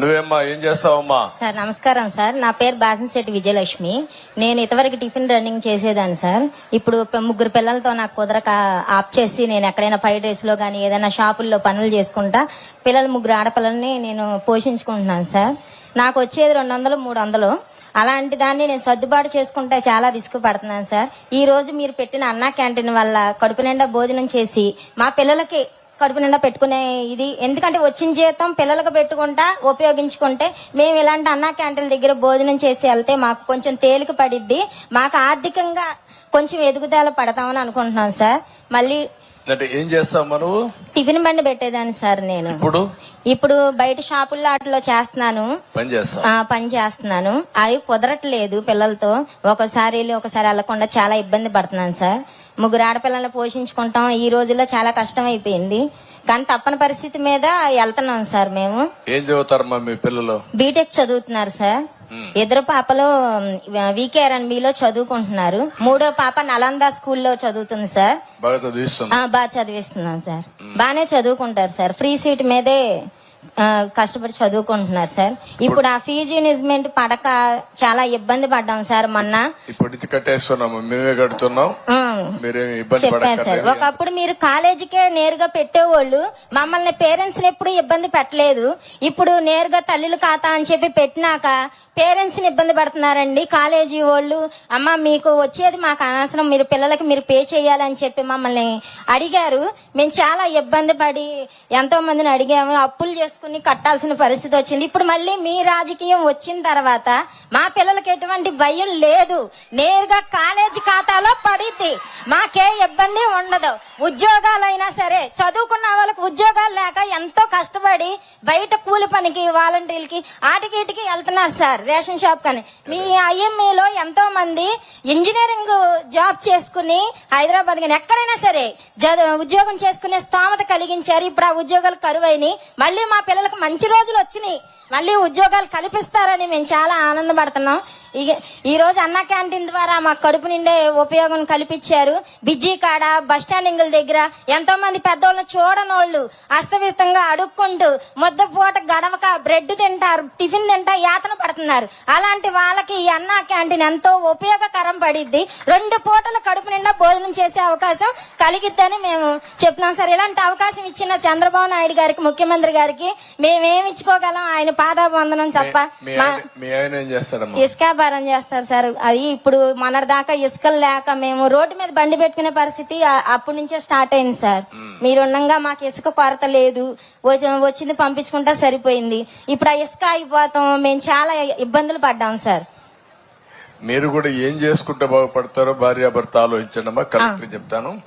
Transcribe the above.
నువ్వేమ్మా ఏం చేస్తావమ్మా? సార్ నమస్కారం సార్. నా పేరు బాసంశెట్టి విజయలక్ష్మి. నేను ఇంతవరకు టిఫిన్ రన్నింగ్ చేసేదాన్ని సార్. ఇప్పుడు ముగ్గురు పిల్లలతో నాకు కుదరక ఆప్ చేసి నేను ఎక్కడైనా ఫైవ్ డేస్లో కానీ ఏదైనా షాపుల్లో పనులు చేసుకుంటా పిల్లలు ముగ్గురు ఆడపిల్లల్ని నేను పోషించుకుంటున్నాను సార్. నాకు వచ్చేది రెండు వందలు మూడు వందలు. అలాంటి దాన్ని నేను సర్దుబాటు చేసుకుంటే చాలా రిస్క్ పడుతున్నాను సార్. ఈ రోజు మీరు పెట్టిన అన్నా క్యాంటీన్ వల్ల కడుపు నిండా భోజనం చేసి మా పిల్లలకి కడుపు నిండా పెట్టుకునే ఇది. ఎందుకంటే వచ్చిన జీతం పిల్లలకు పెట్టుకుంటా ఉపయోగించుకుంటే మేము ఇలాంటి అన్నా క్యాంటీన్ల దగ్గర భోజనం చేసి వెళ్తే మాకు కొంచెం తేలిక పడిద్ది. మాకు ఆర్థికంగా కొంచెం ఎదుగుదల పడతామని అనుకుంటున్నాం సార్. మళ్ళీ అంటే ఏం చేస్తావమ్మా నువ్వు? టిఫిన్ బండి పెట్టేదాన్ని సార్ నేను. ఇప్పుడు? ఇప్పుడు బయట షాపుల్లో వాటిలో చేస్తున్నాను. పని చేస్తున్నాను. అవి కుదరట్లేదు పిల్లలతో. ఒకసారి వెళ్ళి ఒకసారి వెళ్ళకుండా చాలా ఇబ్బంది పడుతున్నాను సార్. ముగ్గురు ఆడపిల్లల్ని పోషించుకుంటాం. ఈ రోజుల్లో చాలా కష్టం అయిపోయింది కానీ తప్పని పరిస్థితి మీద వెళ్తున్నాం సార్ మేము. ఏం చదువుతారమ్మా మీ పిల్లలు? బీటెక్ చదువుతున్నారు సార్. ఇద్దరు పాపలు వికేఆర్ఎన్బిలో చదువుకుంటున్నారు. మూడో పాప నలంద స్కూల్లో చదువుతుంది సార్. బాగా చదివిస్తున్నా సార్. బాగానే చదువుకుంటారు సార్. ఫ్రీ సీట్ మీదే కష్టపడి చదువుకుంటున్నారు సార్. ఇప్పుడు ఆ ఫీజు ఇన్వెస్ట్మెంట్ పడక చాలా ఇబ్బంది పడ్డాం సార్ మొన్న. ఇప్పుడు కట్టేస్తున్నాము. మేమే కడుతున్నాం. సార్ పడక్కర్లేదు. ఒకప్పుడు మీరు కాలేజీకే నేరుగా పెట్టేవాళ్ళు మమ్మల్ని పేరెంట్స్ని ఎప్పుడు ఇబ్బంది పెట్టలేదు. ఇప్పుడు నేరుగా తల్లుల ఖాతా అని చెప్పి పెట్టినాక పేరెంట్స్ని ఇబ్బంది పడుతున్నారండి. కాలేజీ వాళ్ళు అమ్మ మీకు వచ్చేది మాకు అనవసరం మీరు పిల్లలకి మీరు పే చేయాలని చెప్పి మమ్మల్ని అడిగారు. మేము చాలా ఇబ్బంది పడి ఎంతో మందిని అడిగాము. అప్పులు చేసుకుని కట్టాల్సిన పరిస్థితి వచ్చింది. ఇప్పుడు మళ్ళీ మీ రాజకీయం వచ్చిన తర్వాత మా పిల్లలకి ఎటువంటి భయం లేదు. నేరుగా కాలేజీ ఖాతాలో పడిద్ది మాకే ఇబ్బంది ఉండదు. ఉద్యోగాలైనా సరే చదువుకున్న వాళ్ళకి ఉద్యోగాలు లేక ఎంతో కష్టపడి బయట కూలి పనికి వాలంటీర్లకి ఆటికి ఇటుకి వెళ్తున్నారు సార్ రేషన్ షాప్ కానీ. మీ ఐఎంఈలో ఎంతో మంది ఇంజనీరింగ్ జాబ్ చేసుకుని హైదరాబాద్ కానీ ఎక్కడైనా సరే జ- ఉద్యోగం చేసుకునే స్తోమత కలిగించారు. ఇప్పుడు ఆ ఉద్యోగాలు కరువైనాయి. మళ్ళీ మా పిల్లలకు మంచి రోజులు వచ్చినాయి. మళ్ళీ ఉద్యోగాలు కల్పిస్తారని మేము చాలా ఆనందపడుతున్నాం. ఇక ఈ రోజు అన్న క్యాంటీన్ ద్వారా మాకు కడుపు నిండే ఉపయోగం కల్పించారు. బిజ్జీ కాడ బస్ స్టాండింగ్ల దగ్గర ఎంతో మంది పెద్దోళ్ళు చూడనోళ్ళు అస్తవ్యస్తంగా అడుక్కుంటూ ముద్ద పూట గడవక బ్రెడ్ తింటారు టిఫిన్ తింటా యాతన పడుతున్నారు. అలాంటి వాళ్ళకి ఈ అన్న క్యాంటీన్ ఎంతో ఉపయోగకరం పడిద్ది. రెండు పూటల కడుపు నిండా భోజనం చేసే అవకాశం కలిగిద్దని మేము చెప్తున్నాం సార్. ఇలాంటి అవకాశం ఇచ్చిన చంద్రబాబు నాయుడు గారికి ముఖ్యమంత్రి గారికి మేమేమి ఇచ్చుకోగలం? ఆయన పాదాబంధనం తప్ప మీ మా మీ ఇసుక భారం చేస్తారు సార్. అది ఇప్పుడు మన దాకా ఇసుకలు లేక మేము రోడ్డు మీద బండి పెట్టుకునే పరిస్థితి అప్పటి నుంచే స్టార్ట్ అయింది సార్. మీరుండగా మాకు ఇసుక కొరత లేదు. వచ్చి- వచ్చింది పంపించుకుంటా సరిపోయింది. ఇప్పుడు ఆ ఇసుక అయిపోతాం. మేము చాలా ఇబ్బందులు పడ్డాం సార్. మీరు కూడా ఏం చేసుకుంటే బాగుపడతారో భార్యాభర్త ఆలోచించండి కరెక్ట్ చెప్తాను.